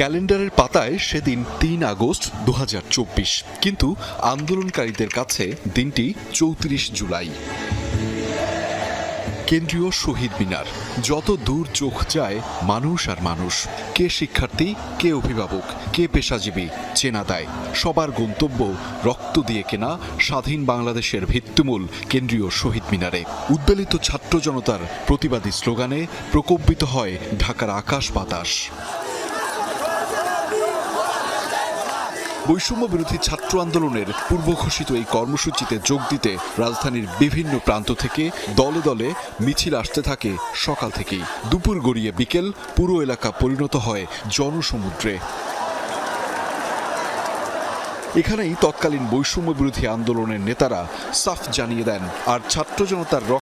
ক্যালেন্ডারের পাতায় সেদিন তিন আগস্ট দু হাজার চব্বিশ। কিন্তু আন্দোলনকারীদের কাছে দিনটি চৌত্রিশ জুলাই। কেন্দ্রীয় শহীদ মিনার। যত দূর চোখ যায় মানুষ আর মানুষ। কে শিক্ষার্থী, কে অভিভাবক, কে পেশাজীবী, চেনা দেয়। সবার গন্তব্য রক্ত দিয়ে কেনা স্বাধীন বাংলাদেশের ভিত্তিমূল কেন্দ্রীয় শহীদ মিনারে। উদ্বেলিত ছাত্র জনতার প্রতিবাদী স্লোগানে প্রকম্পিত হয় ঢাকার আকাশ বাতাস। বৈষম্য বিরোধী ছাত্র আন্দোলনের পূর্ব ঘোষিত এই কর্মসূচিতে যোগ দিতে রাজধানীর বিভিন্ন প্রান্ত থেকে দলে দলে মিছিল আসতে থাকে সকাল থেকেই। দুপুর গড়িয়ে বিকেল পুরো এলাকা পরিণত হয় জনসমুদ্রে। এখানেই তৎকালীন বৈষম্য বিরোধী আন্দোলনের নেতারা সাফ জানিয়ে দেন, আর ছাত্র জনতার